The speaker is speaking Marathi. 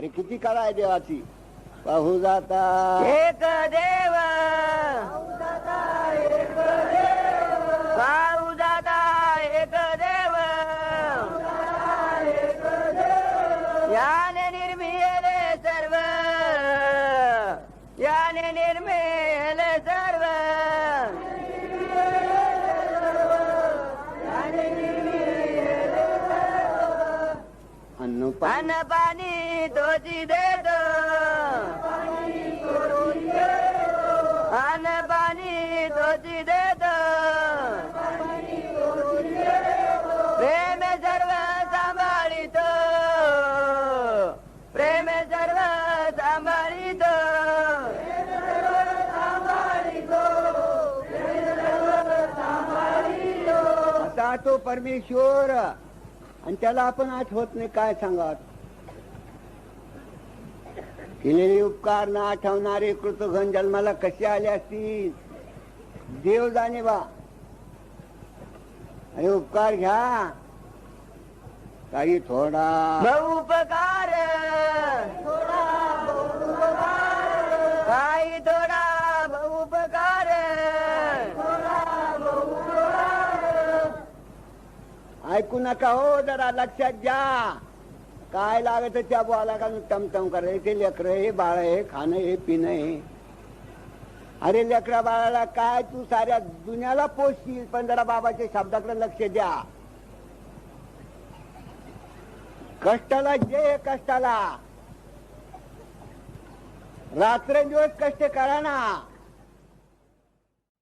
अरे किती कला आहे देवाची? पाहू जाता. एक देव. पाहू जाता एक देव. याने निर्मिले सर्व. याने निर्मिले सर्व. अन्न पाणी तोची देत अन्न पाणी तोची देत प्रेम सर्व सांभाळीत। प्रेम सर्व सांभाळीत। तो परमेश्वर आणि त्याला आपण आठवत नाही काय सांगावं केलेले उपकार न आठवणारे कृतघन जन्माला कसे आले असतील? देव जाणे बा. अरे उपकार घ्या. काही थोडा बहुपकार काही थोडा बहुपकार ऐकू नका हो जरा लक्षात घ्या. काय लागत त्या बोला का टमटम करायचं ते लेकर हे बाळ हे खाणं हे पिणं हे अरे लेकरा बाळाला काय तू साऱ्या दुनियाला पोचशील पण जरा बाबाच्या शब्दाकडे लक्ष द्या. कष्टाला जे कष्टाला. रात्रंदिवस कष्ट करा ना.